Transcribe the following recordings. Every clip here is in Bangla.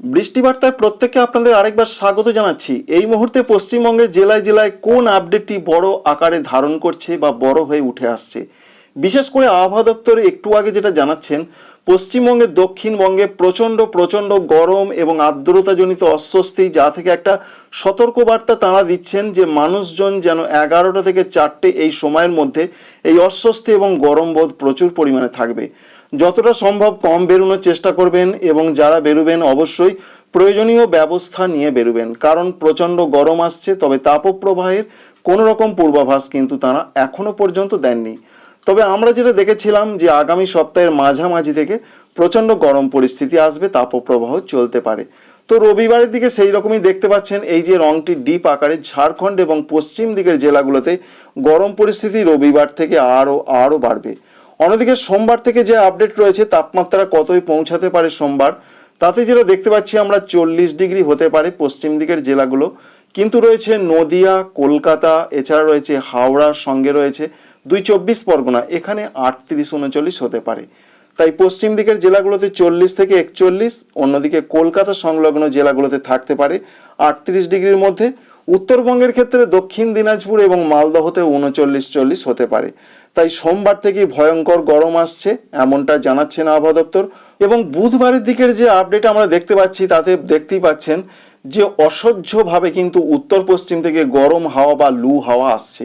বৃষ্টি বার্তায় প্রত্যেককে আপনাদের আরেকবার স্বাগত জানাচ্ছি। এই মুহূর্তে পশ্চিমবঙ্গের জেলায় জেলায় কোন আপডেটটি বড় আকারে ধারণ করছে বা বড় হয়ে উঠে আসছে? বিশেষ করে আবহাওয়া দপ্তর একটু আগে যেটা জানাচ্ছেন পশ্চিমবঙ্গের দক্ষিণবঙ্গে প্রচণ্ড প্রচণ্ড গরম এবং আর্দ্রতাজনিত অস্বস্তি, যা থেকে একটা সতর্কবার্তা তাঁরা দিচ্ছেন যে মানুষজন যেন এগারোটা থেকে চারটে এই সময়ের মধ্যে এই অস্বস্তি এবং গরম বোধ প্রচুর পরিমাণে থাকবে। যতটা সম্ভব কম বেরোনোর চেষ্টা করবেন এবং যারা বেরোবেন অবশ্যই প্রয়োজনীয় ব্যবস্থা নিয়ে বেরোবেন। কারণ প্রচণ্ড গরম আসছে, তবে তাপপ্রবাহের কোনো রকম পূর্বাভাস কিন্তু তারা এখনও পর্যন্ত দেননি। তবে আমরা যেটা দেখেছিলাম যে আগামী সপ্তাহের মাঝামাঝি থেকে প্রচণ্ড গরম পরিস্থিতি আসবে, তাপপ্রবাহ চলতে পারে। তো রবিবারের দিকে সেই রকমই দেখতে পাচ্ছেন, এই যে রংটি ডিপ আকারে ঝাড়খণ্ড এবং পশ্চিম দিকের জেলাগুলোতে গরম পরিস্থিতি রবিবার থেকে আরও আরও বাড়বে। অন্যদিকে সোমবার থেকে যে আপডেট রয়েছে, তাপমাত্রা কতই পৌঁছাতে পারে সোমবার, তাতে যেটা দেখতে পাচ্ছি আমরা চল্লিশ ডিগ্রি হতে পারে পশ্চিম দিকের জেলাগুলো। কিন্তু রয়েছে নদিয়া, কলকাতা, এছাড়া রয়েছে হাওড়ার সঙ্গে রয়েছে দুই চব্বিশ পরগনা, এখানে আটত্রিশ উনচল্লিশ হতে পারে। তাই পশ্চিম দিকের জেলাগুলোতে চল্লিশ থেকে একচল্লিশ, অন্যদিকে কলকাতা সংলগ্ন জেলাগুলোতে থাকতে পারে আটত্রিশ ডিগ্রির মধ্যে। উত্তরবঙ্গের ক্ষেত্রে দক্ষিণ দিনাজপুর এবং মালদহতে উনচল্লিশ চল্লিশ হতে পারে। তাই সোমবার থেকেই ভয়ঙ্কর গরম আসছে, এমনটা জানাচ্ছেন আবহাওয়া দপ্তর। এবং বুধবারের দিকের যে আপডেট আমরা দেখতে পাচ্ছি, তাতে দেখতেই পাচ্ছেন যে অসহ্যভাবে কিন্তু উত্তর পশ্চিম থেকে গরম হাওয়া বা লু হাওয়া আসছে।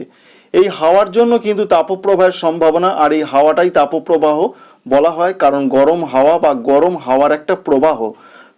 এই হাওয়ার জন্য কিন্তু তাপপ্রবাহের সম্ভাবনা, আর এই হাওয়াটাই তাপপ্রবাহ বলা হয়, কারণ গরম হাওয়া বা গরম হাওয়ার একটা প্রবাহ।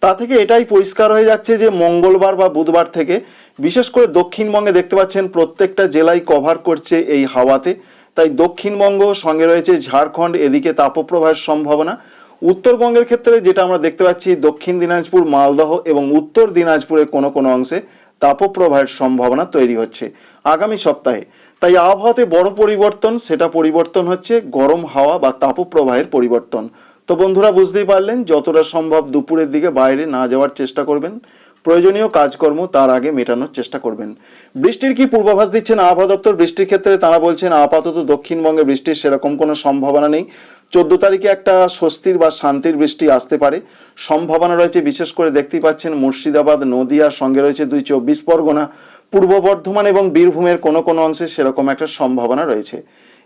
তা থেকে এটাই পরিষ্কার হয়ে যাচ্ছে যে মঙ্গলবার বা বুধবার থেকে, বিশেষ করে দক্ষিণবঙ্গে দেখতে পাচ্ছেন প্রত্যেকটা জেলায় কভার করছে এই হাওয়াতে। তাই দক্ষিণবঙ্গ সঙ্গে রয়েছে ঝাড়খণ্ড, এদিকে তাপপ্রবাহের সম্ভাবনা। উত্তরবঙ্গের ক্ষেত্রে যেটা আমরা দেখতে পাচ্ছি, দক্ষিণ দিনাজপুর, মালদহ এবং উত্তর দিনাজপুরের কোনো কোনো অংশে তাপপ্রবাহের সম্ভাবনা তৈরি হচ্ছে আগামী সপ্তাহে। তাই আবহাওয়াতে বড় পরিবর্তন, সেটা পরিবর্তন হচ্ছে গরম হাওয়া বা তাপপ্রবাহের পরিবর্তন। তো বন্ধুরা বুঝতেই পারলেন, যতটা সম্ভব দুপুরের দিকে বাইরে না যাওয়ার চেষ্টা করবেন। প্রয়োজনীয় কাজকর্ম তার আগে মেটানোর চেষ্টা করবেন। বৃষ্টির কি পূর্বাভাস দিচ্ছেন আবহাওয়া দপ্তর? বৃষ্টির ক্ষেত্রে তারা বলছেন, আপাতত দক্ষিণবঙ্গে বৃষ্টির সেরকম কোনো সম্ভাবনা নেই। চোদ্দ তারিখে একটা স্বস্তির বা শান্তির বৃষ্টি আসতে পারে। সম্ভাবনা রয়েছে, বিশেষ করে দেখতেই পাচ্ছেন মুর্শিদাবাদ, নদিয়ার সঙ্গে রয়েছে দুই চব্বিশ পরগনা। পূর্ব বর্ধমান এবং বীরভূমের কোনো কোনো অংশে সেরকম একটা সম্ভাবনা রয়েছে।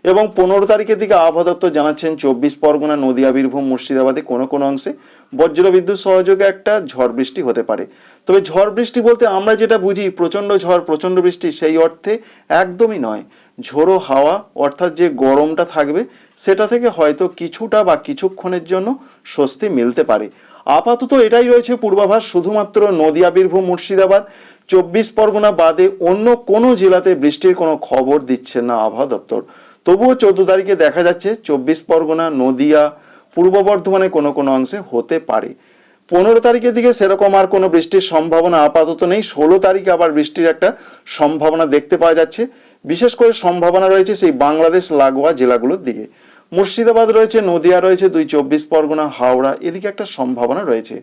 এবং পনেরো তারিখের দিকে আবহাওয়া দপ্তর জানাচ্ছেন, চব্বিশ পরগনা, নদিয়া, বীরভূম, মুর্শিদাবাদে কোনো কোনো অংশে বজ্র বিদ্যুৎ সহযোগে একটা ঝড় বৃষ্টি হতে পারে। তবে ঝড় বৃষ্টি বলতে আমরা যেটা বুঝি, প্রচণ্ড ঝড়, প্রচণ্ড বৃষ্টি, সেই অর্থে একদমই নয়। ঝোড়ো হাওয়া, অর্থাৎ যে গরমটা থাকবে, সেটা থেকে হয়তো কিছুটা বা কিছুক্ষণের জন্য স্বস্তি মিলতে পারে। আপাতত এটাই রয়েছে পূর্বাভাস, শুধুমাত্র নদিয়া, বীরভূম, মুর্শিদাবাদ, চব্বিশ পরগনা বাদে অন্য কোনো জেলাতে বৃষ্টির কোনো খবর দিচ্ছে না আবহাওয়া দপ্তর। তবুও চোদ্দ তারিখে দেখা যাচ্ছে চব্বিশ পরগনা, নদিয়া, পূর্ব বর্ধমানে কোনো কোনো অংশে হতে পারে। পনেরো তারিখের দিকে সেরকম আর কোনো বৃষ্টির সম্ভাবনা আপাতত নেই। ষোলো তারিখে আবার বৃষ্টির একটা সম্ভাবনা দেখতে পাওয়া যাচ্ছে। বিশেষ করে সম্ভাবনা রয়েছে সেই বাংলাদেশ, লাগোয়া জেলাগুলোর দিকে। মুর্শিদাবাদ রয়েছে, নদিয়া রয়েছে, দুই চব্বিশ পরগনা, হাওড়া এদিকে একটা সম্ভাবনা রয়েছে।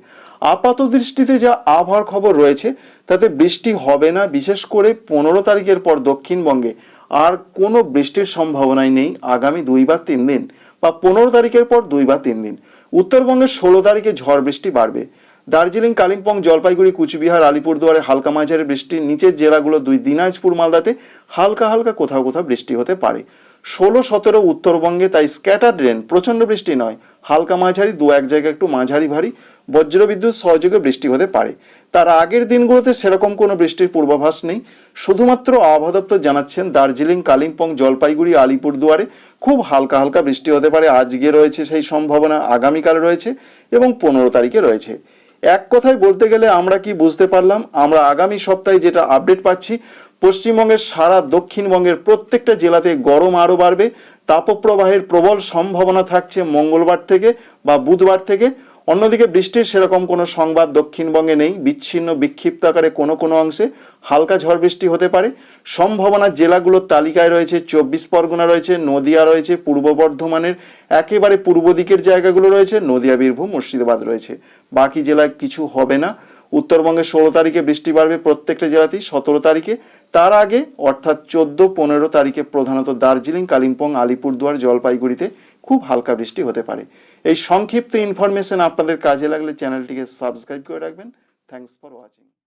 আপাত দৃষ্টিতে যা আবহাওয়ার খবর রয়েছে, তাতে বৃষ্টি হবে না। বিশেষ করে পনেরো তারিখের পর দক্ষিণবঙ্গে আর কোনো বৃষ্টির সম্ভাবনাই নেই আগামী দুই বা তিন দিন বা পনেরো তারিখের পর দুই বা তিন দিন। উত্তরবঙ্গের ষোলো তারিখে ঝড় বৃষ্টি বাড়বে। দার্জিলিং, কালিম্পং, জলপাইগুড়ি, কুচবিহার, আলিপুরদুয়ারে হালকা মাঝারি বৃষ্টি, নিচের জেলাগুলো দুই দিনাজপুর, মালদাতে হালকা হালকা কোথাও কোথাও বৃষ্টি হতে পারে। ষোলো, সতেরো উত্তরবঙ্গে তাই স্ক্যাটার রেন প্রচণ্ড বৃষ্টি নয়। হালকা মাঝারি, দু এক জায়গায় একটু মাঝারি ভারী। বজ্রবিদ্যুৎ সহযোগে বৃষ্টি হতে পারে। তার আগের দিনগুলোতে সেরকম কোনো বৃষ্টির পূর্বাভাস নেই। শুধুমাত্র আবহাওয়া দপ্তর জানাচ্ছেন, দার্জিলিং, কালিম্পং, জলপাইগুড়ি, আলিপুরদুয়ারে খুব হালকা হালকা বৃষ্টি হতে পারে। আজকে রয়েছে সেই সম্ভাবনা, আগামীকাল রয়েছে এবং পনেরো তারিখে রয়েছে। এক কথায় বলতে গেলে আমরা কি বুঝতে পারলাম? আমরা আগামী সপ্তাহে যেটা আপডেট পাচ্ছি পশ্চিমবঙ্গের সারা দক্ষিণবঙ্গের প্রত্যেকটা জেলাতে গরম আরও বাড়বে। তাপপ্রবাহের প্রবল সম্ভাবনা থাকছে মঙ্গলবার থেকে বা বুধবার থেকে। অন্যদিকে বৃষ্টির সেরকম কোনো সংবাদ দক্ষিণবঙ্গে নেই। বিচ্ছিন্ন বিক্ষিপ্ত আকারে কোনো কোনো অংশে হালকা ঝড় বৃষ্টি হতে পারে। সম্ভাবনা জেলাগুলোর তালিকায় রয়েছে চব্বিশ পরগনা রয়েছে, নদিয়া রয়েছে, পূর্ব বর্ধমানের একেবারে পূর্ব দিকের জায়গাগুলো রয়েছে, নদিয়া, বীরভূম, মুর্শিদাবাদ রয়েছে। বাকি জেলায় কিছু হবে না। উত্তরবঙ্গে ষোলো তারিখে বৃষ্টি বাড়বে প্রত্যেকটা জেলাতেই সতেরো তারিখে। তার আগে, অর্থাৎ চোদ্দ, পনেরো তারিখে প্রধানত দার্জিলিং, কালিম্পং, আলিপুরদুয়ার, জলপাইগুড়িতে খুব হালকা বৃষ্টি হতে পারে। এই সংক্ষিপ্ত ইনফরমেশন আপনাদের কাজে লাগলে চ্যানেলটিকে সাবস্ক্রাইব করে রাখবেন। Thanks for watching